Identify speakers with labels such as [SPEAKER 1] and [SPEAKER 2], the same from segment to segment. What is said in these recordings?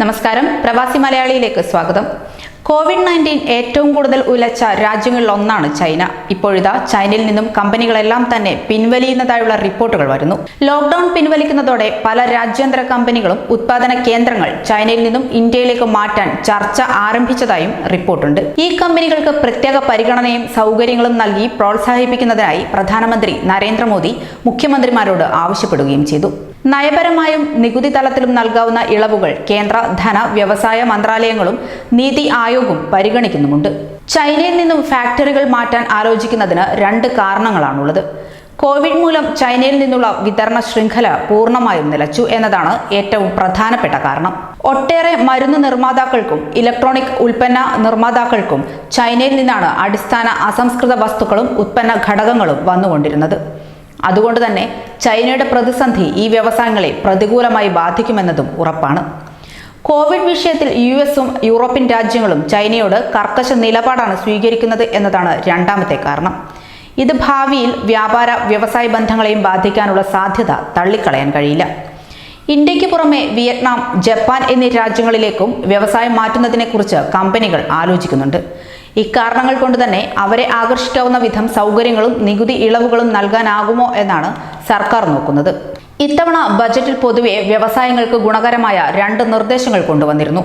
[SPEAKER 1] നമസ്കാരം. പ്രവാസി മലയാളിയിലേക്ക് സ്വാഗതം. കോവിഡ് നയന്റീൻ ഏറ്റവും കൂടുതൽ ഉലച്ച രാജ്യങ്ങളിൽ ഒന്നാണ് ചൈന. ഇപ്പോഴിതാ ചൈനയിൽ നിന്നും കമ്പനികളെല്ലാം തന്നെ പിൻവലിയുന്നതായുള്ള റിപ്പോർട്ടുകൾ വരുന്നു. ലോക്ക്ഡൌൺ പിൻവലിക്കുന്നതോടെ പല രാജ്യാന്തര കമ്പനികളും ഉത്പാദന കേന്ദ്രങ്ങൾ ചൈനയിൽ നിന്നും ഇന്ത്യയിലേക്ക് മാറ്റാൻ ചർച്ച ആരംഭിച്ചതായും റിപ്പോർട്ടുണ്ട്. ഈ കമ്പനികൾക്ക് പ്രത്യേക പരിഗണനയും സൗകര്യങ്ങളും നൽകി പ്രോത്സാഹിപ്പിക്കുന്നതിനായി പ്രധാനമന്ത്രി നരേന്ദ്രമോദി മുഖ്യമന്ത്രിമാരോട് ആവശ്യപ്പെടുകയും ചെയ്തു. നയപരമായും നികുതി തലത്തിലും നൽകാവുന്ന ഇളവുകൾ കേന്ദ്ര ധന വ്യവസായ മന്ത്രാലയങ്ങളും നീതി ആയോഗും പരിഗണിക്കുന്നുമുണ്ട്. ചൈനയിൽ നിന്നും ഫാക്ടറികൾ മാറ്റാൻ ആലോചിക്കുന്നതിന് രണ്ട് കാരണങ്ങളാണുള്ളത്. കോവിഡ് മൂലം ചൈനയിൽ നിന്നുള്ള വിതരണ ശൃംഖല പൂർണമായും നിലച്ചു എന്നതാണ് ഏറ്റവും പ്രധാനപ്പെട്ട കാരണം. ഒട്ടേറെ മരുന്ന് നിർമ്മാതാക്കൾക്കും ഇലക്ട്രോണിക് ഉൽപ്പന്ന നിർമ്മാതാക്കൾക്കും ചൈനയിൽ നിന്നാണ് അടിസ്ഥാന അസംസ്കൃത വസ്തുക്കളും ഉൽപ്പന്ന ഘടകങ്ങളും വന്നുകൊണ്ടിരുന്നത്. അതുകൊണ്ട് തന്നെ ചൈനയുടെ പ്രതിസന്ധി ഈ വ്യവസായങ്ങളെ പ്രതികൂലമായി ബാധിക്കുമെന്നതും ഉറപ്പാണ്. കോവിഡ് വിഷയത്തിൽ യു എസും യൂറോപ്യൻ രാജ്യങ്ങളും ചൈനയോട് കർക്കശ നിലപാടാണ് സ്വീകരിക്കുന്നത് എന്നതാണ് രണ്ടാമത്തെ കാരണം. ഇത് ഭാവിയിൽ വ്യാപാര വ്യവസായ ബന്ധങ്ങളെയും ബാധിക്കാനുള്ള സാധ്യത തള്ളിക്കളയാൻ കഴിയില്ല. ഇന്ത്യയ്ക്ക് പുറമെ വിയറ്റ്നാം ജപ്പാൻ എന്നീ രാജ്യങ്ങളിലേക്കും വ്യവസായം മാറ്റുന്നതിനെക്കുറിച്ച് കമ്പനികൾ ആലോചിക്കുന്നുണ്ട്. ഇക്കാരണങ്ങൾ കൊണ്ട് തന്നെ അവരെ ആകർഷിക്കാവുന്ന വിധം സൗകര്യങ്ങളും നികുതി ഇളവുകളും നൽകാനാകുമോ എന്നാണ് സർക്കാർ നോക്കുന്നത്. ഇത്തവണ ബജറ്റിൽ പൊതുവെ വ്യവസായങ്ങൾക്ക് ഗുണകരമായ രണ്ട് നിർദ്ദേശങ്ങൾ കൊണ്ടുവന്നിരുന്നു.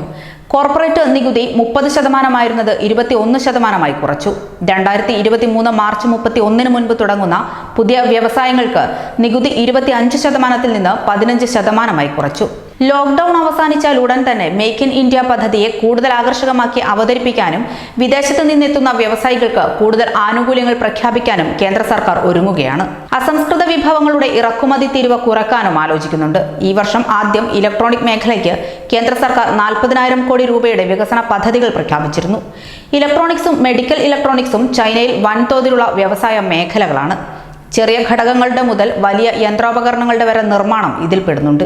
[SPEAKER 1] കോർപ്പറേറ്റ് നികുതി മുപ്പത് ശതമാനമായിരുന്നത് ഇരുപത്തി ഒന്ന് ശതമാനമായി കുറച്ചു. രണ്ടായിരത്തി ഇരുപത്തി മൂന്ന് മാർച്ച് മുപ്പത്തി ഒന്നിന് മുൻപ് തുടങ്ങുന്ന പുതിയ വ്യവസായങ്ങൾക്ക് നികുതി ഇരുപത്തി അഞ്ച് ശതമാനത്തിൽ നിന്ന് പതിനഞ്ച് ശതമാനമായി കുറച്ചു. ലോക്ക്ഡൌൺ അവസാനിച്ചാൽ ഉടൻ തന്നെ മേക്ക് ഇൻ ഇന്ത്യ പദ്ധതിയെ കൂടുതൽ ആകർഷകമാക്കി അവതരിപ്പിക്കാനും വിദേശത്ത് നിന്നെത്തുന്ന വ്യവസായികൾക്ക് കൂടുതൽ ആനുകൂല്യങ്ങൾ പ്രഖ്യാപിക്കാനും കേന്ദ്ര സർക്കാർ ഒരുങ്ങുകയാണ്. അസംസ്കൃത വിഭവങ്ങളുടെ ഇറക്കുമതി തീരുവ കുറക്കാനും ആലോചിക്കുന്നുണ്ട്. ഈ വർഷം ആദ്യം ഇലക്ട്രോണിക് മേഖലയ്ക്ക് കേന്ദ്ര സർക്കാർ നാൽപ്പതിനായിരം കോടി രൂപയുടെ വികസന പദ്ധതികൾ പ്രഖ്യാപിച്ചിരുന്നു. ഇലക്ട്രോണിക്സും മെഡിക്കൽ ഇലക്ട്രോണിക്സും ചൈനയിൽ വൻതോതിലുള്ള വ്യവസായ മേഖലകളാണ്. ചെറിയ ഘടകങ്ങളുടെ മുതൽ വലിയ യന്ത്രോപകരണങ്ങളുടെ വരെ നിർമ്മാണം ഇതിൽ പെടുന്നുണ്ട്.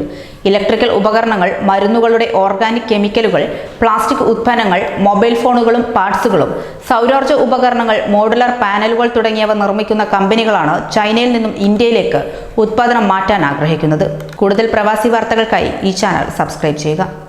[SPEAKER 1] ഇലക്ട്രിക്കൽ ഉപകരണങ്ങൾ മരുന്നുകളുടെ ഓർഗാനിക് കെമിക്കലുകൾ പ്ലാസ്റ്റിക് ഉത്പന്നങ്ങൾ മൊബൈൽ ഫോണുകളും പാർട്സുകളും സൗരോർജ ഉപകരണങ്ങൾ മോഡുലർ പാനലുകൾ തുടങ്ങിയവ നിർമ്മിക്കുന്ന കമ്പനികളാണ് ചൈനയിൽ നിന്നും ഇന്ത്യയിലേക്ക് ഉത്പാദനം മാറ്റാൻ ആഗ്രഹിക്കുന്നത്. കൂടുതൽ പ്രവാസി വാർത്തകൾക്കായി ഈ ചാനൽ സബ്സ്ക്രൈബ് ചെയ്യുക.